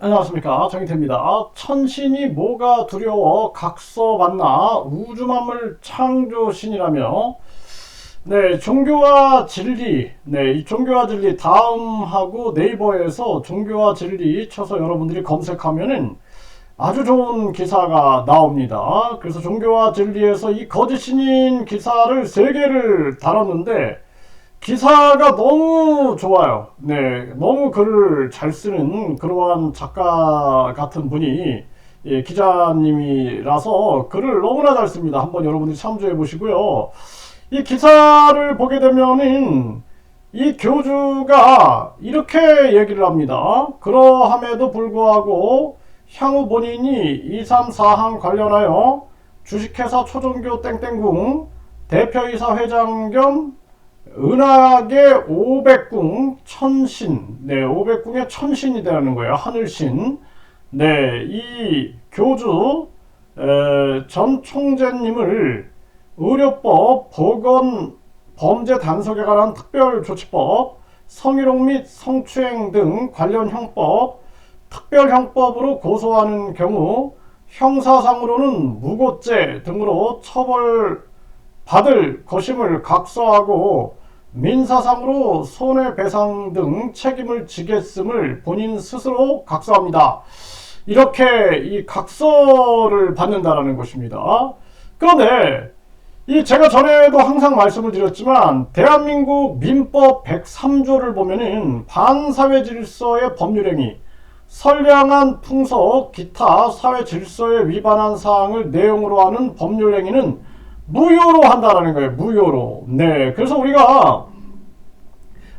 안녕하십니까. 정희태입니다. 아, 천신이 뭐가 두려워? 각서 만나. 우주만물 창조신이라며. 네 종교와 진리. 네이 종교와 진리 다음하고 네이버에서 종교와 진리 쳐서 여러분들이 검색하면은 아주 좋은 기사가 나옵니다. 그래서 종교와 진리에서 이 거짓신인 기사를 세 개를 다뤘는데 기사가 너무 좋아요. 네, 너무 글을 잘 쓰는 그러한 작가 같은 분이 예, 기자님이라서 글을 너무나 잘 씁니다. 한번 여러분들이 참조해 보시고요. 이 기사를 보게 되면은 이 교주가 이렇게 얘기를 합니다. 그러함에도 불구하고 향후 본인이 2, 3, 4항 관련하여 주식회사 초종교 땡땡궁 대표이사 회장 겸 은하계 500궁 천신, 네, 500궁의 천신이 되는 거예요. 하늘신. 네, 이 교주 에, 전 총재님을 의료법, 보건, 범죄 단속에 관한 특별조치법, 성희롱 및 성추행 등 관련 형법, 특별형법으로 고소하는 경우 형사상으로는 무고죄 등으로 처벌받을 것임을 각서하고 민사상으로 손해배상 등 책임을 지겠음을 본인 스스로 각서합니다. 이렇게 이 각서를 받는다라는 것입니다. 그런데 이 제가 전에도 항상 말씀을 드렸지만 대한민국 민법 103조를 보면은 반사회 질서의 법률행위, 선량한 풍속, 기타 사회 질서에 위반한 사항을 내용으로 하는 법률 행위는 무효로 한다라는 거예요. 무효로. 네. 그래서 우리가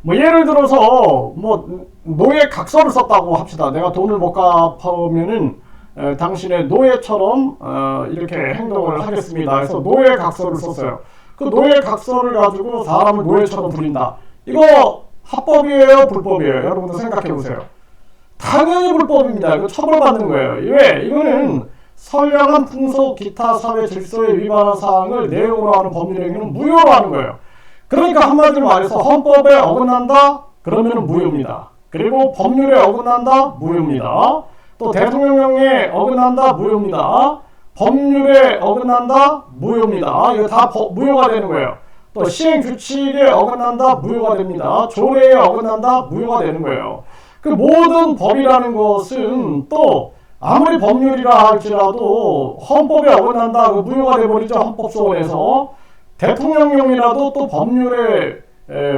뭐 예를 들어서 뭐 노예 각서를 썼다고 합시다. 내가 돈을 못 갚으면은 에, 당신의 노예처럼 어, 이렇게 행동을 하겠습니다. 그래서 노예 각서를 썼어요. 그 노예 각서를 가지고 사람을 노예처럼 부린다. 이거 합법이에요, 불법이에요? 여러분들 생각해 보세요. 당연히 불법입니다. 이거 처벌받는 거예요. 왜? 이거는 선량한 풍속, 기타 사회 질서에 위반한 사항을 내용으로 하는 법률행위는 무효로 하는 거예요. 그러니까 한마디로 말해서 헌법에 어긋난다? 그러면 무효입니다. 그리고 법률에 어긋난다? 무효입니다. 또 대통령령에 어긋난다? 무효입니다. 법률에 어긋난다? 무효입니다. 이거 다 법, 무효가 되는 거예요. 또 시행 규칙에 어긋난다? 무효가 됩니다. 조례에 어긋난다? 무효가 되는 거예요. 그 모든 법이라는 것은 또 아무리 법률이라 할지라도 헌법에 어긋난다 그 무효가 돼버리죠 헌법소원에서. 대통령령이라도 또 법률에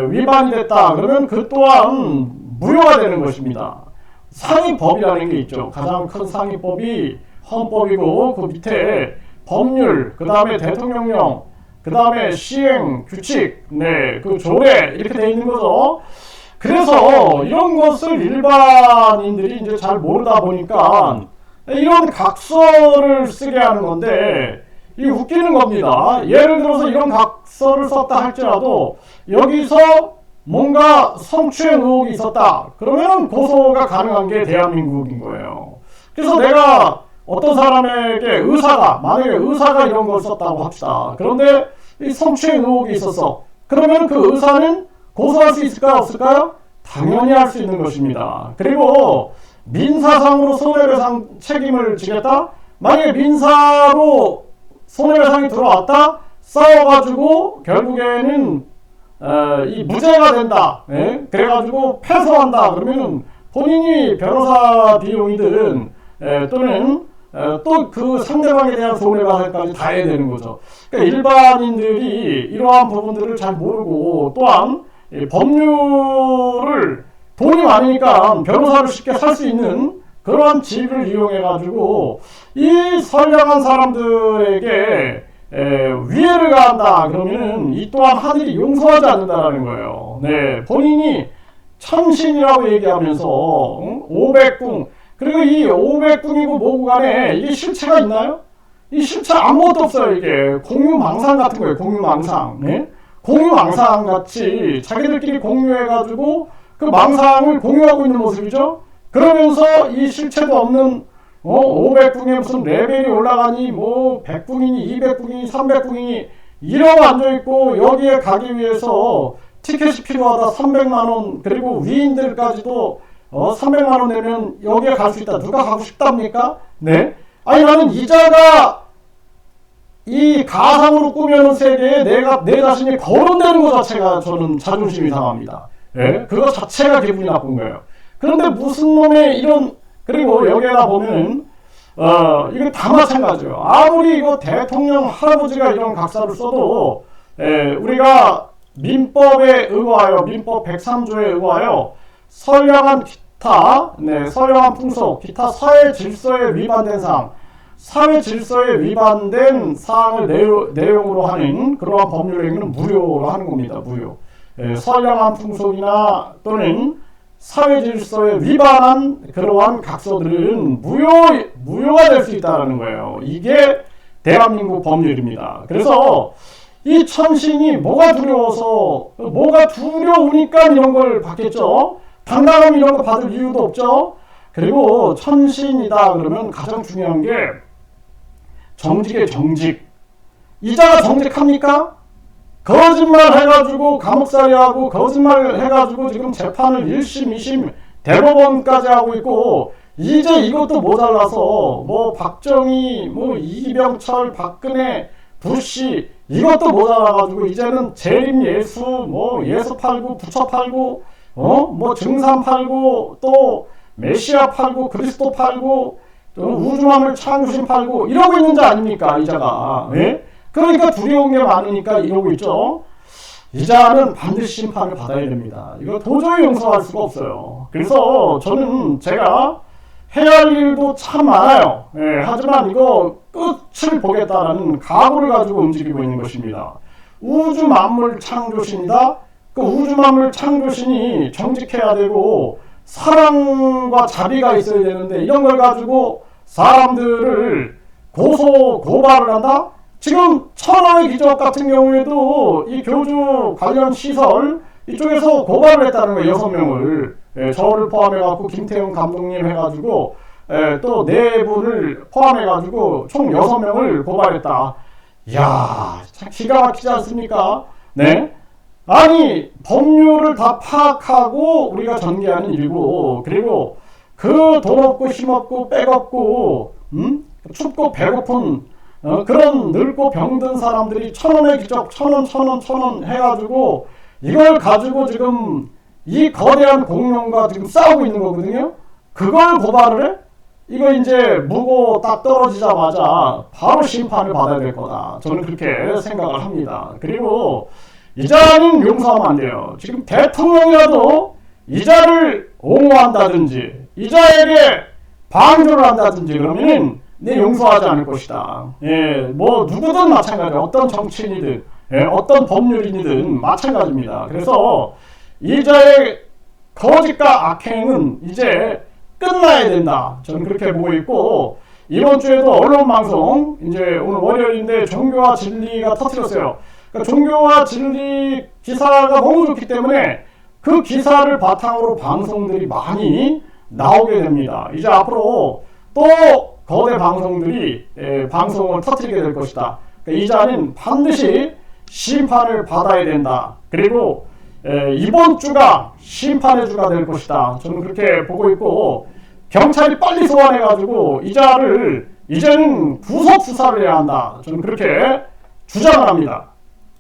위반이 됐다 그러면 그 또한 무효가 되는 것입니다. 상위법이라는 게 있죠. 가장 큰 상위법이 헌법이고 그 밑에 법률 그 다음에 대통령령 그 다음에 시행 규칙 네 그 조례 이렇게 돼 있는 거죠. 그래서 이런 것을 일반인들이 이제 잘 모르다 보니까 이런 각서를 쓰게 하는 건데 이 웃기는 겁니다. 예를 들어서 이런 각서를 썼다 할지라도 여기서 뭔가 성추행 의혹이 있었다. 그러면 고소가 가능한 게 대한민국인 거예요. 그래서 내가 어떤 사람에게 의사가 만약에 의사가 이런 걸 썼다고 합시다. 그런데 이 성추행 의혹이 있었어. 그러면 그 의사는 고소할 수 있을까요? 없을까요? 당연히 할 수 있는 것입니다. 그리고 민사상으로 손해배상 책임을 지겠다? 만약에 민사로 손해배상이 들어왔다? 싸워가지고 결국에는 어, 이 무죄가 된다. 예? 그래가지고 패소한다. 그러면 본인이 변호사 비용이든 예, 또는 어, 또그 상대방에 대한 손해배상까지 다 해야 되는 거죠. 그러니까 일반인들이 이러한 부분들을 잘 모르고 또한 법률을 돈이 많으니까 변호사를 쉽게 살 수 있는 그러한 집을 이용해 가지고 이 선량한 사람들에게 에, 위해를 가한다 그러면은 이 또한 하늘이 용서하지 않는다라는 거예요. 네, 본인이 천신이라고 얘기하면서 응? 500궁 그리고 이 500궁이고 뭐고 간에 이게 실체가 있나요? 이 실체 아무것도 없어요 이게 공유망상 같은 거예요 공유망상 네? 공유망상 같이 자기들끼리 공유해가지고 그 망상을 공유하고 있는 모습이죠. 그러면서 이 실체도 없는 어, 500궁에 무슨 레벨이 올라가니 뭐 100궁이니 200궁이니 300궁이니 이러고 앉아있고 여기에 가기 위해서 티켓이 필요하다 300만원 그리고 위인들까지도 어, 300만 원 내면 여기에 갈 수 있다. 누가 가고 싶답니까? 네. 아니 나는 이자가 이 가상으로 꾸며놓은 세계에 내가 내 자신이 거론되는 것 자체가 저는 자존심이 상합니다. 예? 그거 자체가 기분이 나쁜 거예요. 그런데 무슨 놈의 이런 그리고 여기에다 보면은 어 이거 다 마찬가지예요. 아무리 이거 대통령 할아버지가 이런 각사를 써도 예, 우리가 민법에 의거하여 민법 103조에 의거하여 선량한 기타 네 선량한 풍속 기타 사회 질서에 위반된 사항 사회 질서에 위반된 사항을 내용, 내용으로 하는 그러한 법률 행위는 무효로 하는 겁니다. 무효. 예, 선량한 풍속이나 또는 사회 질서에 위반한 그러한 각서들은 무효 무효가 될 수 있다는 거예요. 이게 대한민국 법률입니다. 그래서 이 천신이 뭐가 두려워서 뭐가 두려우니까 이런 걸 받겠죠. 당당함 이런 거 받을 이유도 없죠. 그리고 천신이다 그러면 가장 중요한 게 정직의 정직. 이자가 정직합니까? 거짓말 해가지고 감옥살이 하고 거짓말 해가지고 지금 재판을 1심, 2심, 대법원까지 하고 있고 이제 이것도 모자라서 뭐 박정희, 뭐 이병철, 박근혜, 부시 이것도 모자라가지고 이제는 재림 예수, 뭐 예수 팔고 부처 팔고 어 뭐 증산 팔고 또 메시아 팔고 그리스도 팔고 또 우주만을 창조신 팔고 이러고 있는 자 아닙니까 이자가 예? 그러니까 두려운 게 많으니까 이러고 있죠. 이자는 반드시 심판을 받아야 됩니다. 이거 도저히 용서할 수가 없어요. 그래서 저는 제가 해야 할 일도 참 많아요. 예, 하지만 이거 끝을 보겠다라는 각오를 가지고 움직이고 있는 것입니다. 우주 만물 창조신이다. 그 우주 만물 창조신이 정직해야 되고 사랑과 자비가 있어야 되는데 이런 걸 가지고 사람들을 고소 고발을 한다? 지금 천하의 기적 같은 경우에도 이 교주 관련 시설 이쪽에서 고발을 했다는 거예요 여섯 명을 예, 저를 포함해 갖고 김태훈 감독님 해가지고 예, 또 네 분을 포함해 가지고 총 여섯 명을 고발했다. 이야 참 기가 막히지 않습니까? 네. 아니 법률을 다 파악하고 우리가 전개하는 일이고 그리고 그 돈 없고 힘 없고 백 없고 음? 춥고 배고픈 어, 그런 늙고 병든 사람들이 천 원의 기적 천 원 천 원 천 원 해가지고 이걸 가지고 지금 이 거대한 공룡과 지금 싸우고 있는 거거든요. 그걸 고발을 해? 이거 이제 무고 딱 떨어지자마자 바로 심판을 받아야 될 거다. 저는 그렇게 생각을 합니다. 그리고 이자는 용서하면 안 돼요. 지금 대통령이라도 이자를 옹호한다든지 이자에게 방조를 한다든지 그러면 내 용서하지 않을 것이다. 예, 뭐 누구든 마찬가지. 어떤 정치인이든 예, 어떤 법률인이든 마찬가지입니다. 그래서 이자의 거짓과 악행은 이제 끝나야 된다. 저는 그렇게 보고 있고 이번 주에도 언론 방송 이제 오늘 월요일인데 종교와 진리가 터뜨렸어요. 그러니까 종교와 진리 기사가 너무 좋기 때문에 그 기사를 바탕으로 방송들이 많이 나오게 됩니다. 이제 앞으로 또 거대 방송들이 에, 방송을 터뜨리게 될 것이다. 그러니까 이자는 반드시 심판을 받아야 된다. 그리고 에, 이번 주가 심판의 주가 될 것이다. 저는 그렇게 보고 있고 경찰이 빨리 소환해가지고 이자를 이제는 구속 수사를 해야 한다. 저는 그렇게 주장을 합니다.